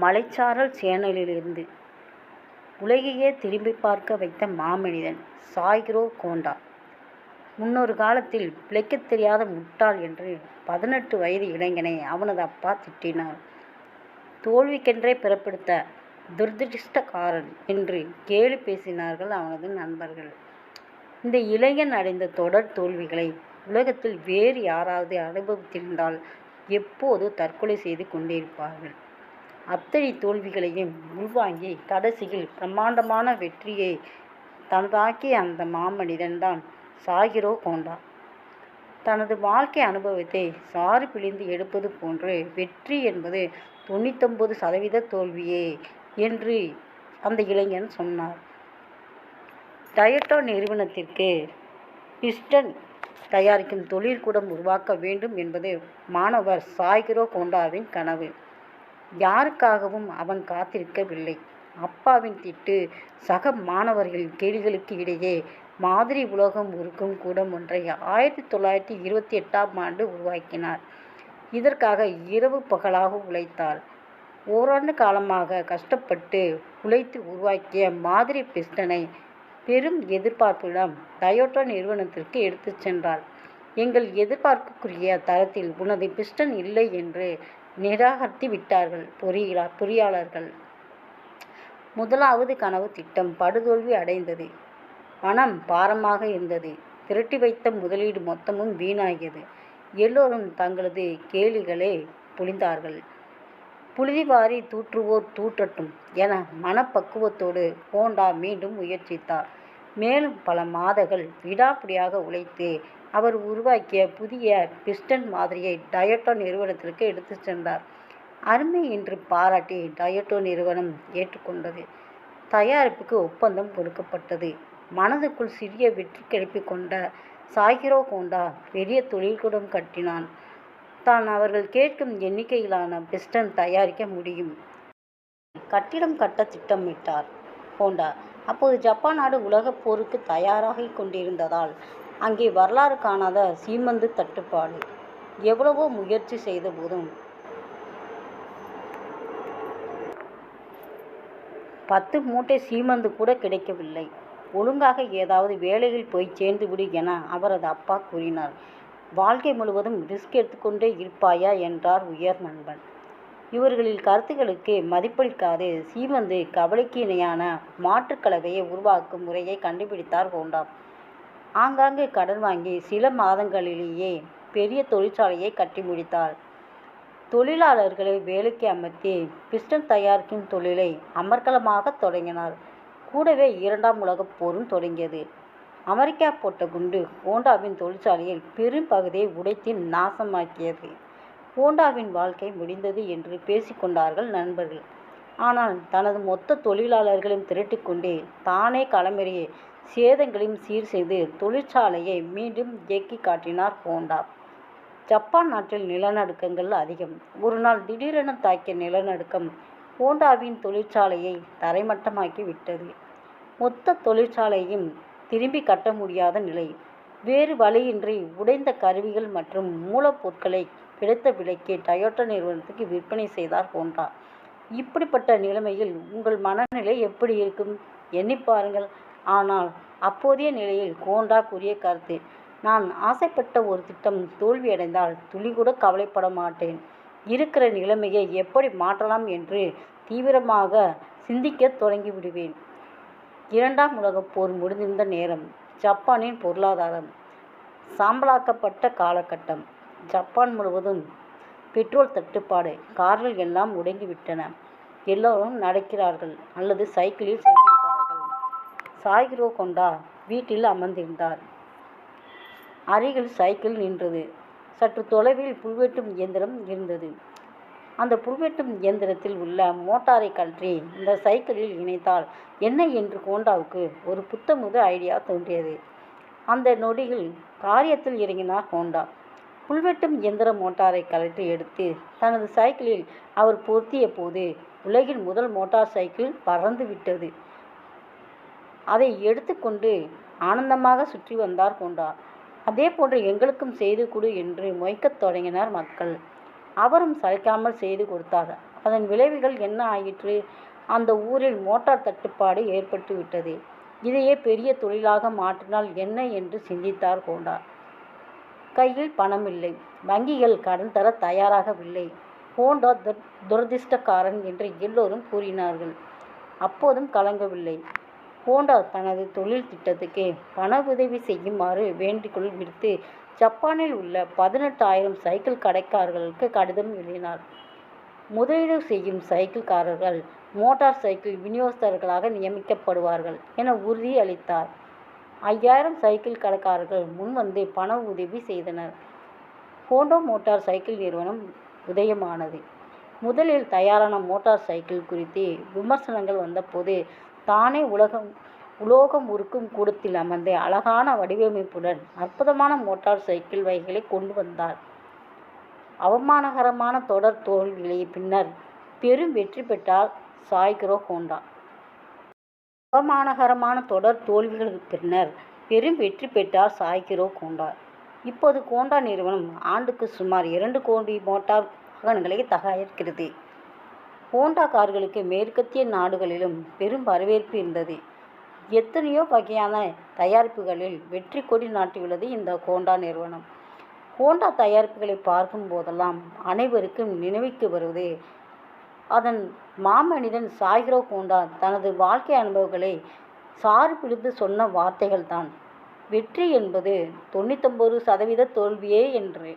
மலைச்சாரல் சேனலிலிருந்து உலகையே திரும்பிப் பார்க்க வைத்த மாமனிதன் சாய்கிரோ கோண்டா. முன்னொரு காலத்தில் பிழைக்கத் தெரியாத முட்டாள் என்று பதினெட்டு வயது இளைஞனை அவனது அப்பா திட்டினார். தோல்விக்கென்றே பிறப்பெடுத்த துர்திருஷ்டக்காரன் என்று கேலி பேசினார்கள் அவனது நண்பர்கள். இந்த இளைஞன் அடைந்த தொடர் தோல்விகளை உலகத்தில் வேறு யாராவது அனுபவித்திருந்தால் எப்போது தற்கொலை செய்து கொண்டிருப்பார்கள். அத்தனை தோல்விகளையும் உள்வாங்கி கடைசியில் பிரம்மாண்டமான வெற்றியை தனதாக்கிய அந்த மாமனிதன் தான் சாய்கிரோ கோண்டா. தனது வாழ்க்கை அனுபவத்தை சாறு பிழிந்து எடுப்பது போன்று வெற்றி என்பது தொண்ணூத்தொம்பது சதவீத தோல்வியே என்று அந்த இளைஞன் சொன்னார். டயட்டோ நிறுவனத்திற்கு பிஸ்டன் தயாரிக்கும் தொழிற்கூடம் உருவாக்க வேண்டும் என்பது மாணவர் சாய்கிரோ கோண்டாவின் கனவு. யாருக்காகவும் அவன் காத்திருக்கவில்லை. அப்பாவின் திட்டு சக மாணவர்களின் கேலிகளுக்கு இடையே மாதிரி உலோகம் உருக்கும் கூடம் ஒன்றை ஆயிரத்தி தொள்ளாயிரத்தி இருபத்தி எட்டாம் ஆண்டு உருவாக்கினார். இதற்காக இரவு பகலாக உழைத்தார். ஓராண்டு காலமாக கஷ்டப்பட்டு உழைத்து உருவாக்கிய மாதிரி பிஸ்டனை பெரும் எதிர்பார்ப்புடன் டயோட்டா நிறுவனத்திற்கு எடுத்துச் சென்றார். எங்கள் எதிர்பார்ப்புக்குரிய தரத்தில் உனது பிஸ்டன் இல்லை என்று நிராகரித்து விட்டார்கள் பொறியாளர்கள். முதலாவது கனவு திட்டம் படுதோல்வி அடைந்தது. பணம் பாரமாக இருந்தது. திரட்டி வைத்த முதலீடு மொத்தமும் வீணாகியது. எல்லோரும் தங்களது கேலிகளை புழிந்தார்கள் புழுதிவாரி தூற்றுவோர் தூற்றட்டும் என மனப்பக்குவத்தோடு ஹோண்டா மீண்டும் முயற்சித்தார். மேலும் பல மாதங்கள் விடாப்பிடியாக உழைத்து அவர் உருவாக்கிய புதிய பிஸ்டன் மாதிரியை டயட்டோ நிறுவனத்திற்கு எடுத்துச் சென்றார். அருமை என்று பாராட்டி டயட்டோ நிறுவனம் ஏற்றுக்கொண்டது தயாரிப்புக்கு ஒப்பந்தம் கொடுக்கப்பட்டது. மனதுக்குள் சிறிய வெற்றி கிளப்பி கொண்ட சாகிரோ கோண்டா பெரிய தொழில்கூடம் கட்டினான். தான் அவர்கள் கேட்கும் எண்ணிக்கையிலான பிஸ்டன் தயாரிக்க முடியும். கட்டிடம் கட்ட திட்டமிட்டார் ஹோண்டா அப்போது ஜப்பான் நாடு உலகப் போருக்கு தயாராகிக் கொண்டிருந்ததால் அங்கே வரலாறு காணாத சீமந்து தட்டுப்பாடு. எவ்வளவோ முயற்சி செய்த போதும் பத்து மூட்டை சீமந்து கூட கிடைக்கவில்லை. ஒழுங்காக ஏதாவது வேலையில் போய்ச் சேர்ந்துவிடு என அவரது அப்பா கூறினார். வாழ்க்கை முழுவதும் ரிஸ்க் எடுத்துக்கொண்டே இருப்பாயா என்றார் உயர் நண்பன். இவர்களின் கருத்துக்களுக்கு மதிப்பளிக்காது சீமந்து கவலைக்கு இணையான மாற்றுக் கலவையை உருவாக்கும் முறையை கண்டுபிடித்தார் கோண்டா. ஆங்காங்கே கடன் வாங்கி சில மாதங்களிலேயே பெரிய தொழிற்சாலையை கட்டி முடித்தார். தொழிலாளர்களை வேலைக்கு அமர்த்தி பிஸ்டன் தயாரிக்கும் தொழிலை அமர்க்கலமாக தொடங்கினார். கூடவே இரண்டாம் உலகப் போரும் தொடங்கியது. அமெரிக்கா போட்ட குண்டு ஹோண்டாவின் தொழிற்சாலையில் பெரும் பகுதியை உடைத்து நாசமாக்கியது. ஹோண்டாவின் வாழ்க்கை முடிந்தது என்று பேசிக்கொண்டார்கள் நண்பர்கள். ஆனால் தனது மொத்த தொழிலாளர்களையும் திரட்டிக்கொண்டே தானே களமிறையே சேதங்களையும் சீர் செய்து தொழிற்சாலையை மீண்டும் இயக்கி காட்டினார் ஹோண்டா ஜப்பான் நாட்டில் நிலநடுக்கங்கள் அதிகம். ஒரு நாள் திடீரென தாக்கிய நிலநடுக்கம் ஹோண்டாவின் தொழிற்சாலையை தரைமட்டமாக்கி விட்டது. மொத்த தொழிற்சாலையையும் திரும்பி கட்ட முடியாத நிலை. வேறு வழியின்றி உடைந்த கருவிகள் மற்றும் மூலப்பொருட்களை கிடைத்த விலைக்கு டொயோட்டா நிறுவனத்துக்கு விற்பனை செய்தார் ஹோண்டா இப்படிப்பட்ட நிலைமையில் உங்கள் மனநிலை எப்படி இருக்கும்? எண்ணி பாருங்கள். ஆனால் அப்போதைய நிலையில் கோண்டா கூறிய கருத்து நான் ஆசைப்பட்ட ஒரு திட்டம் தோல்வியடைந்தால் துளிகூட கவலைப்பட மாட்டேன். இருக்கிற நிலைமையை எப்படி மாற்றலாம் என்று தீவிரமாக சிந்திக்கத் தொடங்கிவிடுவேன். இரண்டாம் உலகப் போர் முடிந்திருந்த நேரம். ஜப்பானின் பொருளாதாரம் சாம்பலாக்கப்பட்ட காலகட்டம். ஜப்பான் முழுவதும் பெட்ரோல் தட்டுப்பாடு. கார்கள் எல்லாம் முடங்கிவிட்டன. எல்லோரும் நடக்கிறார்கள் அல்லது சைக்கிளில் செல்கிறார்கள் சாய்கிரோ கொண்டா வீட்டில் அமர்ந்திருந்தார். அருகில் சைக்கிள் நின்றது. சற்று தொலைவில் புல்வெட்டும் இயந்திரம் இருந்தது. அந்த புல்வெட்டும் இயந்திரத்தில் உள்ள மோட்டாரை கழற்றி இந்த சைக்கிளில் இணைத்தால் என்ன என்று கோண்டாவுக்கு ஒரு புத்தமுது ஐடியா தோன்றியது. அந்த நொடியில் காரியத்தில் இறங்கினார் கோண்டா. புல்வெட்டும் இயந்திர மோட்டாரை கழற்றி எடுத்து தனது சைக்கிளில் அவர் பொருத்திய போது உலகின் முதல் மோட்டார் சைக்கிள் பறந்து விட்டது. அதை எடுத்துக்கொண்டு ஆனந்தமாக சுற்றி வந்தார் கொண்டா அதே போன்று எங்களுக்கும் செய்து கொடு என்று மொய்க்கத் தொடங்கினார் மக்கள். அவரும் சளைக்காமல் செய்து கொடுத்தார். அதன் விளைவுகள் என்ன ஆயிற்று? அந்த ஊரில் மோட்டார் தட்டுப்பாடு ஏற்பட்டு விட்டது. இதையே பெரிய தொழிலாக மாற்றினால் என்ன என்று சிந்தித்தார் ஹோண்டா கையில் பணமில்லை. வங்கிகள் கடன் தர தயாராகவில்லை. ஹோண்டா துர் துரதிர்ஷ்டக்காரன் என்று எல்லோரும் கூறினார்கள். அப்போதும் கலங்கவில்லை. ஹோண்டா தனது தொழில் திட்டத்துக்கு பண உதவி செய்யுமாறு வேண்டுகோள் விடுத்து ஜப்பானில் உள்ள பதினெட்டாயிரம் சைக்கிள் கடைக்காரர்களுக்கு கடிதம் எழுதினார். முதலீடு செய்யும் சைக்கிள்காரர்கள் மோட்டார் சைக்கிள் விநியோகஸ்தர்களாக நியமிக்கப்படுவார்கள் என உறுதி அளித்தார் ஐயாயிரம் சைக்கிள் கடைக்காரர்கள் முன்வந்து பண உதவி செய்தனர். ஹோண்டா மோட்டார் சைக்கிள் நிறுவனம் உதயமானது. முதலில் தயாரான மோட்டார் சைக்கிள் குறித்து விமர்சனங்கள் வந்தபோது தானே உலகம் உலோகம் உருக்கும் கூடத்தில் அமர்ந்த அழகான வடிவமைப்புடன் அற்புதமான மோட்டார் சைக்கிள் வகைகளை கொண்டு வந்தார். அவமானகரமான தொடர் தோல்விகளை பின்னர் பெரும் வெற்றி பெற்றார் சாய்கிரோ ஹோண்டா. அவமானகரமான தொடர் தோல்விகளுக்கு பின்னர் பெரும் வெற்றி பெற்றார் சாய்கிரோ ஹோண்டா. இப்போது கோண்டா நிறுவனம் ஆண்டுக்கு சுமார் இரண்டு கோடி மோட்டார் வாகனங்களை தயாரிக்கிறது. ஹோண்டா கார்களுக்கு மேற்கத்திய நாடுகளிலும் பெரும் வரவேற்பு இருந்தது. எத்தனையோ வகையான தயாரிப்புகளில் வெற்றி கொடி நாட்டியுள்ளது இந்த ஹோண்டா நிறுவனம். ஹோண்டா தயாரிப்புகளை பார்க்கும் போதெல்லாம் அனைவருக்கும் நினைவுக்கு வருவது அதன் மாமனிதன் சாய்கிரோ ஹோண்டா தனது வாழ்க்கை அனுபவங்களை சாறு பிடித்து சொன்ன வார்த்தைகள்தான். வெற்றி என்பது தொண்ணூத்தொம்பது சதவீத தோல்வியே என்று.